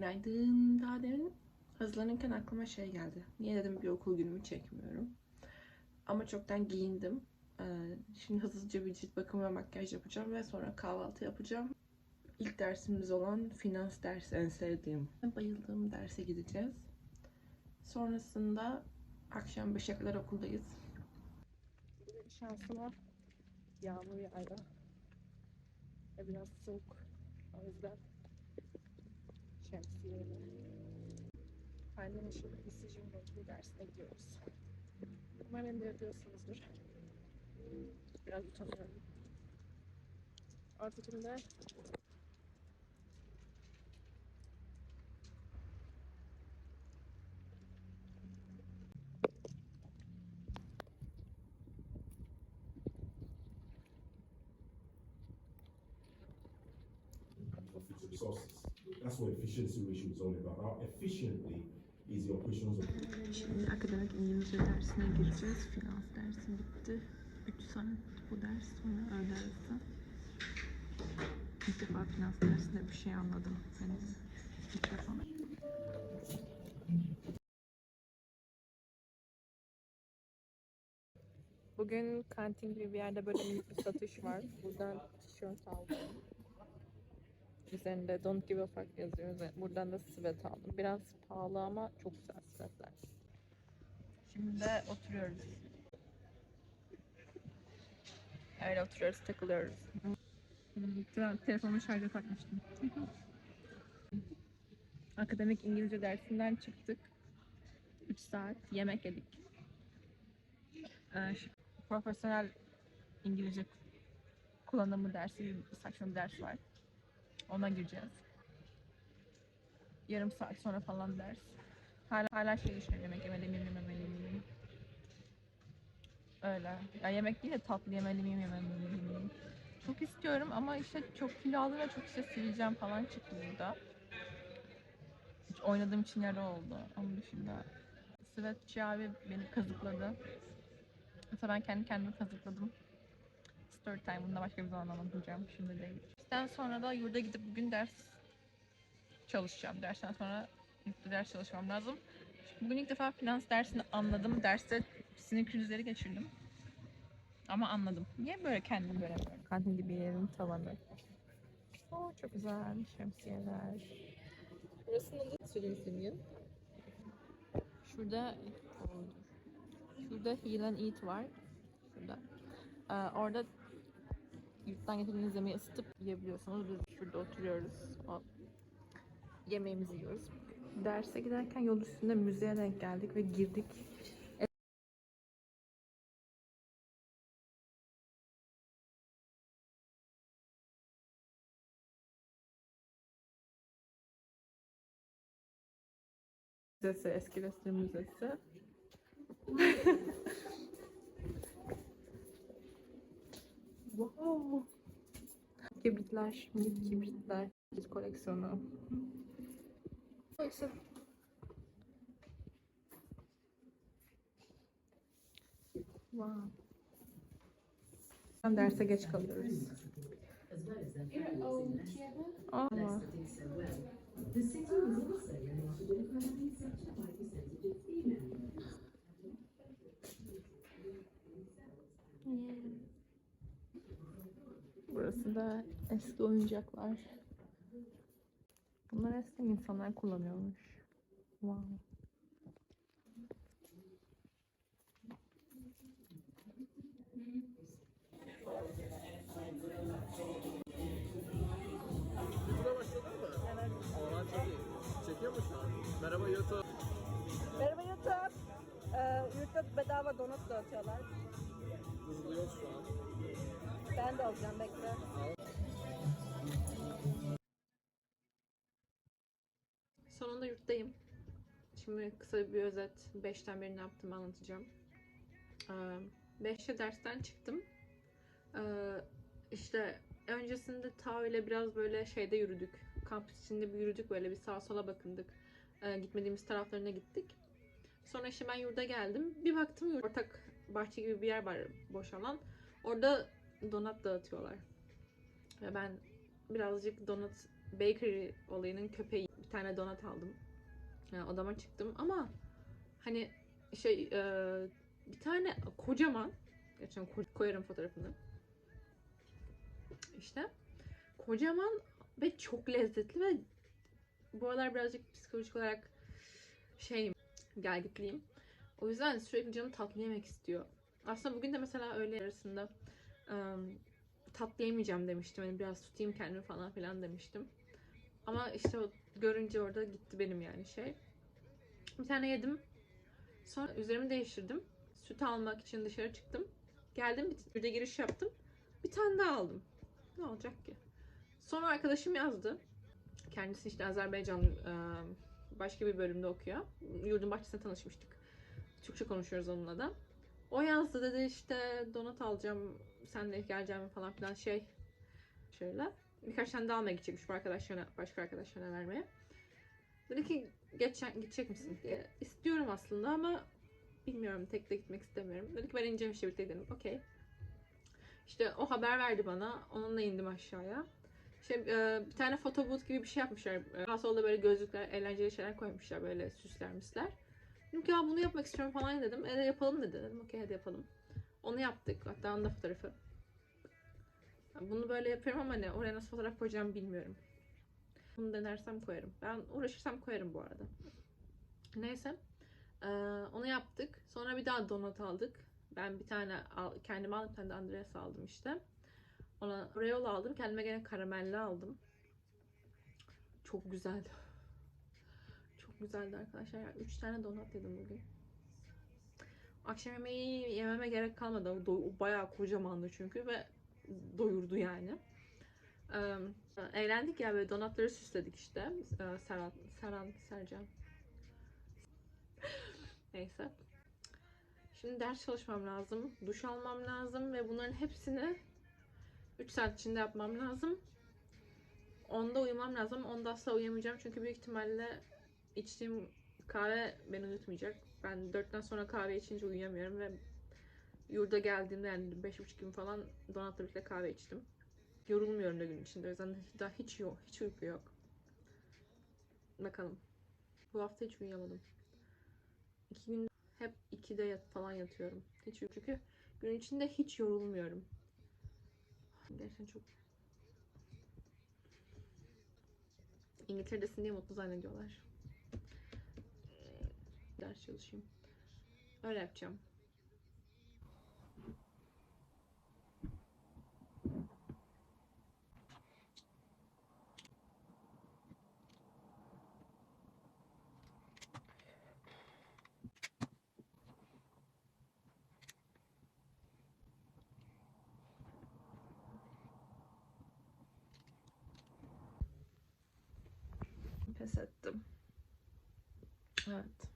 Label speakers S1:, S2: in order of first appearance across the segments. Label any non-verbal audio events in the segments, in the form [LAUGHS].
S1: Günaydın. Daha demin hazırlanırken aklıma şey geldi. Niye dedim bir okul günümü çekmiyorum. Ama çoktan giyindim. Ee, Şimdi hızlıca bir cilt bakımı ve makyaj yapacağım ve sonra kahvaltı yapacağım. İlk dersimiz olan finans dersi en sevdiğim. Bayıldığım derse gideceğiz. Sonrasında akşam 5'e kadar okuldayız. Şansıma yağmur yağdı. Biraz soğuk. O yüzden şemsiyeyle. Annem şimdi decision making dersine gidiyoruz. Umarım yapıyorsunuzdur. Biraz utanıyorum.
S2: Of its resources. That's what efficiency ratio is all about. How efficiently is the operations of
S1: Şimdi akademik İngilizce dersine gireceğiz. Finans dersi bitti. 3 saat bu ders sonra öğle arası. İlk defa finans dersinde bir şey anladım. Yani ilk defa. Bugün kantin gibi bir yerde böyle minik bir satış var. Buradan tişört aldım. Üzerinde Don't Give a Fuck yazıyor. Buradan da sivet aldım. Biraz pahalı ama çok güzel sivetler. Şimdi de oturuyoruz. Öyle oturuyoruz, takılıyoruz. Telefonumu şarja takmıştım. Akademik İngilizce dersinden çıktık. 3 saat yemek yedik. Ee, profesyonel İngilizce kullanımı dersi saçma bir ders var. Ona gireceğiz. Yarım saat sonra falan ders. Hala, hala şey düşünüyorum yemek yemeliyim, yememeliyim, yemeliyim. Öyle. Ya yemek değil de tatlı yemeli miyim, yememeli miyim? Çok istiyorum ama işte çok kilo aldım ve çok işte sivilcem falan çıktı burada. Hiç oynadığım için yara oldu. Onun dışında Svetçi abi beni kazıkladı. Mesela ben kendi kendimi kazıkladım. Story time. Bunu da başka bir zaman anlatacağım. Şimdi değil. Dersten sonra da yurda gidip bugün ders çalışacağım. Dersten sonra yurtta ders çalışmam lazım. Bugün ilk defa finans dersini anladım. Derste sinir krizleri geçirdim. Ama anladım. Niye böyle kendim böyle böyle? Kantin gibi yerin tavanı. Oo, çok güzel şemsiyeler. Burasının adı Süleyman. Şurada Şurada Heal and Eat var. Şurada. Ee, orada yurttan getirdiğiniz yemeği ısıtıp yiyebiliyorsunuz. Biz şurada oturuyoruz. O yemeğimizi yiyoruz. Derse giderken yol üstünde müzeye denk geldik ve girdik. Müzesi, eski Leicester Müzesi. wow. Kibritler, minik kibritler. Kibrit koleksiyonu. Neyse. Wow. Ben derse geç kalıyoruz. Aa. Burası da eski oyuncaklar. Bunlar eskiden insanlar kullanıyormuş. Wow.
S3: Çekiyor mu şu an? Merhaba YouTube.
S4: Merhaba YouTube. Ee, yurtta bedava donut dağıtıyorlar.
S3: Hızlıyoruz şu an.
S4: Ben de alacağım bekle.
S1: Sonunda yurttayım. Şimdi kısa bir özet 5'ten beri ne yaptığımı anlatacağım. 5'te dersten çıktım. Ee, işte öncesinde ta öyle biraz böyle şeyde yürüdük. Kampüs içinde bir yürüdük böyle bir sağa sola bakındık. Ee, gitmediğimiz taraflarına gittik. Sonra işte ben yurda geldim. Bir baktım ortak bahçe gibi bir yer var boş alan. Orada donat dağıtıyorlar. Ve ben birazcık donut bakery olayının köpeği. iki tane donat aldım. Yani odama çıktım ama hani şey e, bir tane kocaman ko- koyarım fotoğrafını. İşte kocaman ve çok lezzetli ve bu aralar birazcık psikolojik olarak şeyim gelgitliyim. O yüzden sürekli canım tatlı yemek istiyor. Aslında bugün de mesela öğle arasında tatlı yemeyeceğim demiştim. Hani biraz tutayım kendimi falan filan demiştim. Ama işte görünce orada gitti benim yani şey. Bir tane yedim. Sonra üzerimi değiştirdim. Süt almak için dışarı çıktım. Geldim bir de giriş yaptım. Bir tane daha aldım. Ne olacak ki? Sonra arkadaşım yazdı. Kendisi işte Azerbaycan başka bir bölümde okuyor. Yurdun bahçesinde tanışmıştık. Türkçe konuşuyoruz onunla da. O yazdı dedi işte donat alacağım, sen de geleceğim falan filan şey. Şöyle. Birkaç tane daha almaya gidecekmiş bu arkadaşlarına, başka arkadaşlarına vermeye. Dedi ki geçecek, gidecek misin diye. İstiyorum aslında ama bilmiyorum tek de gitmek istemiyorum. Dedi ki ben ineceğim işte birlikte gidelim. Okey. İşte o haber verdi bana. Onunla indim aşağıya. Şey, e, bir tane foto booth gibi bir şey yapmışlar. E, Sağ solda böyle gözlükler, eğlenceli şeyler koymuşlar böyle süsler misler. Dedim ki ya bunu yapmak istiyorum falan dedim. E yapalım dedi. Dedim okey hadi yapalım. Onu yaptık. Hatta onun da fotoğrafı. Bunu böyle yapıyorum ama ne oraya nasıl fotoğraf koyacağım bilmiyorum. Bunu denersem koyarım. Ben uğraşırsam koyarım bu arada. Neyse. Ee, onu yaptık. Sonra bir daha donut aldık. Ben bir tane al, kendime aldım. Bir tane de Andreas aldım işte. Ona Oreo aldım. Kendime gene karamelli aldım. Çok güzeldi. Çok güzeldi arkadaşlar. Ya, Üç tane donut yedim bugün. Akşam yemeği yememe gerek kalmadı. Do- bayağı kocamandı çünkü ve doyurdu yani. Ee, eğlendik ya böyle donatları süsledik işte. Ee, Serhan, Serhan, Sercan. [LAUGHS] Neyse. Şimdi ders çalışmam lazım. Duş almam lazım ve bunların hepsini 3 saat içinde yapmam lazım. Onda uyumam lazım. Onda asla uyuyamayacağım çünkü büyük ihtimalle içtiğim kahve beni uyutmayacak. Ben 4'ten sonra kahve içince uyuyamıyorum ve yurda geldiğimde yani beş buçuk gün falan donatla birlikte kahve içtim. Yorulmuyorum da gün içinde. O yüzden daha hiç yok. Hiç uyku yok. Bakalım. Bu hafta hiç uyuyamadım. İki gün hep 2'de yat falan yatıyorum. Hiç uyku. Çünkü gün içinde hiç yorulmuyorum. Gerçekten çok İngiltere'desin diye mutlu zannediyorlar. Ders çalışayım. Öyle yapacağım. Pes ettim. Evet.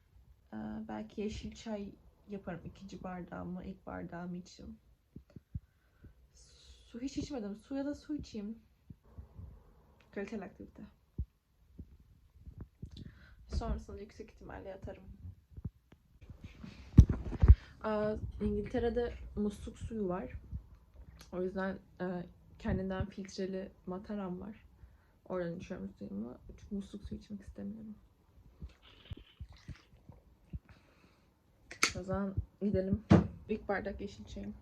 S1: Belki yeşil çay yaparım ikinci bardağımı, ilk bardağımı içeyim. Su hiç içmedim. Su ya da su içeyim. Kaliteli aktivite. Sonrasında yüksek ihtimalle yatarım. Aa, İngiltere'de musluk suyu var. O yüzden e, kendinden filtreli mataram var. Oradan içiyorum suyumu. Çünkü musluk suyu içmek istemiyorum. O zaman gidelim. İlk bardak yeşil çayım.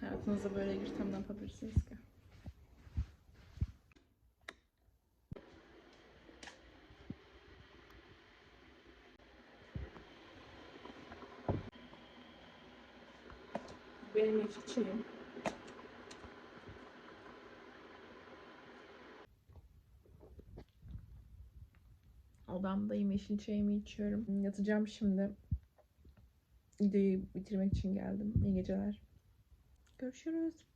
S1: Hayatınızda böyle girsem ne yapabilirsiniz ki? Çayım. Odamdayım yeşil çayımı içiyorum. Yatacağım şimdi. Videoyu bitirmek için geldim. İyi geceler. Görüşürüz.